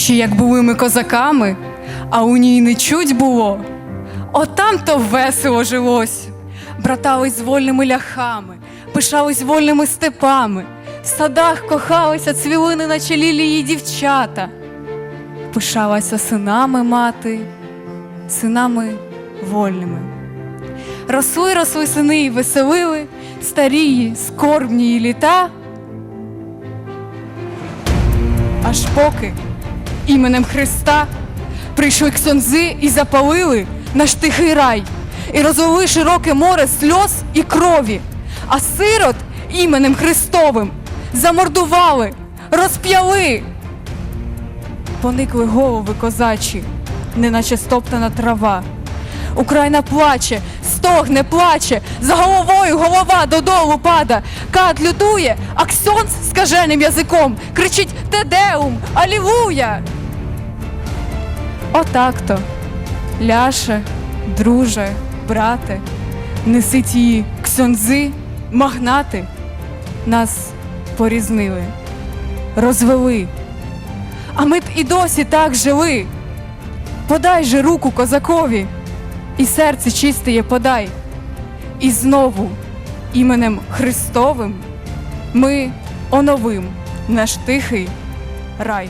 Ще як були ми козаками, а у ній не чуть було. Отам то весело жилось. Братались вольними ляхами, пишались вольними степами, в садах кохалися цвілини, наче лілії дівчата. Пишалася синами мати, синами вольними. Росли, росли сини і веселили, старії, скорбні літа. Аж поки іменем Христа прийшли ксьонзи і запалили наш тихий рай, і розвели широке море сльоз і крові, а сирот іменем Христовим замордували, розп'яли. Поникли голови козачі, неначе стоптана трава. Україна плаче, стогне, плаче, за головою голова додолу пада. Кат лютує, а ксьонз скаженим язиком кричить Тедеум, Алілуя! Отак-то, ляше, друже, брате, неси ті ксьонзи, магнати, нас порізнили, розвели. А ми б і досі так жили. Подай же руку козакові, і серце чистеє подай. І знову іменем Христовим ми оновим наш тихий рай.